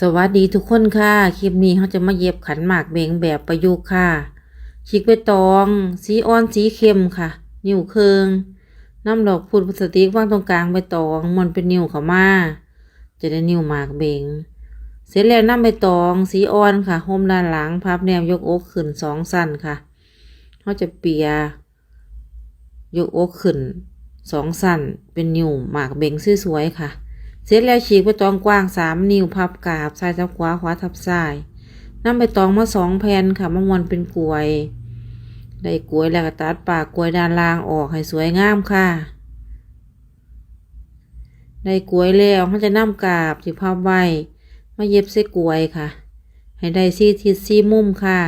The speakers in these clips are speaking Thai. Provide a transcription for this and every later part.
สวัสดีทุกคนค่ะ คลิปนี้เขาจะมาเย็บขันหมากเบงแบบประยุกต์ค่ะชิกใบตอง สีอ่อนสีเข้มค่ะ นิ้วเคืองน้ำดอกพุดพลาสติกวางตรงกลางใบตองมันเป็นนิ้วเขามา จะได้นิ้วหมากเบง เสร็จแล้วน้ำใบตองสีอ่อนค่ะห่มด้านหลังพับแนวยกอกขึ้นสองสั้นค่ะเขาจะเปีย ยกอกขึ้นสองสั้นเป็นนิ้วหมากเบงสวยๆค่ะ เสร็จแล้วฉีกใบตองกว้างสามนิ้วพับกาบซ้ายทับขวาขวาทับซ้ายนำใบตองมาสองแผ่นค่ะมามวนเป็นกลวย ได้กลวยแล้วก็ตัดปากกลวยด้านล่างออกให้สวยงามค่ะ ได้กลวยแล้วเขาจะนำกาบที่พับไว้มาเย็บใส่กลวยค่ะ ให้ได้ซี่ทิศซี่มุมค่ะ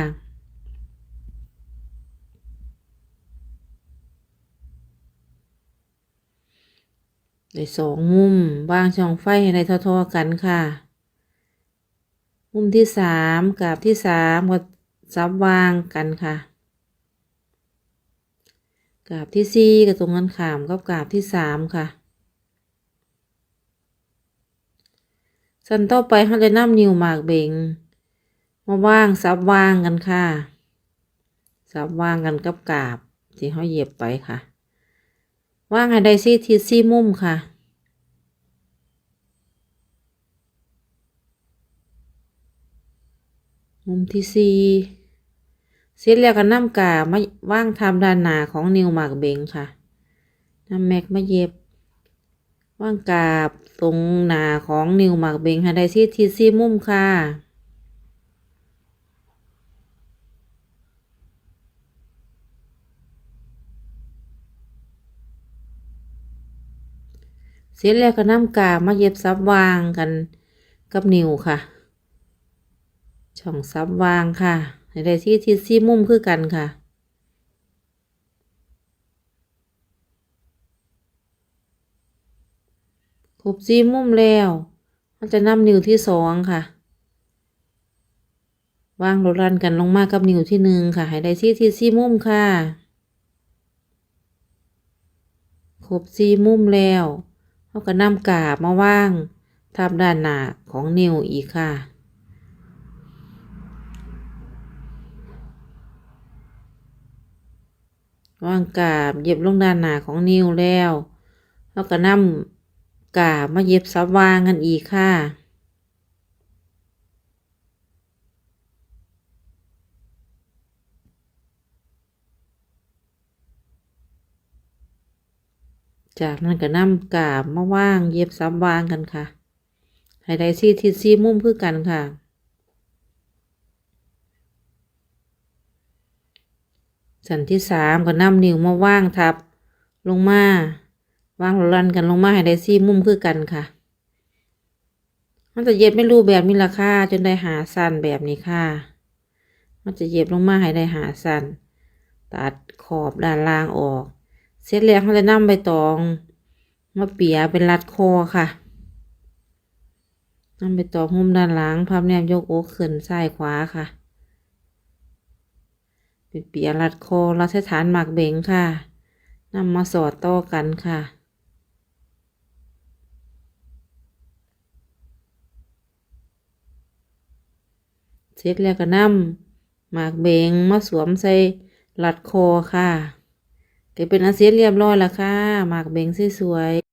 ได้สองมุมวางช่องไฟให้ได้เท่าๆกันค่ะ มุมที่สามกาบที่สามก็ซับวางกันค่ะกาบที่สี่ก็ตรงกันข้ามกับกาบที่สามค่ะสันต่อไปเขาจะนำนิ้วหมากเบงมาว่างซับวางกันค่ะซับวางกันกับกาบที่เขาเหยียบไปค่ะ ว่างให้ได้ซี่ทิศซี่มุมค่ะ มุมที่สี่เสร็จแล้วก็นำกามาว่างทำด้านหน้าของนิวหมากเบงค่ะนำแม็กมาเย็บ ว่างกาบตรงหน้าของนิวหมากเบงให้ได้ซี่ทิศซี่มุมค่ะ เสร็จแล้วก็นำกามาเย็บซับวางกันกับนิ้วค่ะ ช่องซับวางค่ะให้ได้ที่ทิศซี่มุมคือกันค่ะครบซี่มุมแล้วมันจะนำนิ้วที่สองค่ะวางลดรันกันลงมากับนิ้วที่หนึ่งค่ะ ให้ได้ที่ทิศซี่มุมค่ะ ครบซี่มุมแล้ว เขาก็นำกาบมาว่างทับด้านหน้าของนิ้วอีกค่ะว่างกาบเย็บลงด้านหน้าของนิ้วแล้วแล้วก็นำกาบมาเย็บซับวางกันอีกค่ะ จากนั้นก็นำกาบมาว่างเย็บซับวางกันค่ะ ให้ได้ซี่ทิศซี่มุมคือกันค่ะ สันที่สามก็นำนิ้วมาว่างทับ ลงมาว่างรันกันลงมาให้ได้ซี่มุมคือกันค่ะ มันจะเย็บไม่รู้แบบมีราคาจนได้หาสั้นแบบนี้ค่ะ มันจะเย็บลงมาให้ได้หาสั้นตัดขอบด้านล่างออก เสร็จแล้วเขาจะนำใบตองมาเปียเป็นรัดคอค่ะนำใบตองหุ้มด้านหลังพับแนมยกอกขึ้นซ้ายขวาค่ะ เป็นเปียรัดคอรัดใช้ฐานหมากเบงค่ะนำมาสอดต่อกันค่ะเสร็จแล้วก็นำหมากเบงมาสวมใส่รัดคอค่ะ ก็เป็นอาเซียนเรียบร้อยแล้วค่ะหมากเบงสวย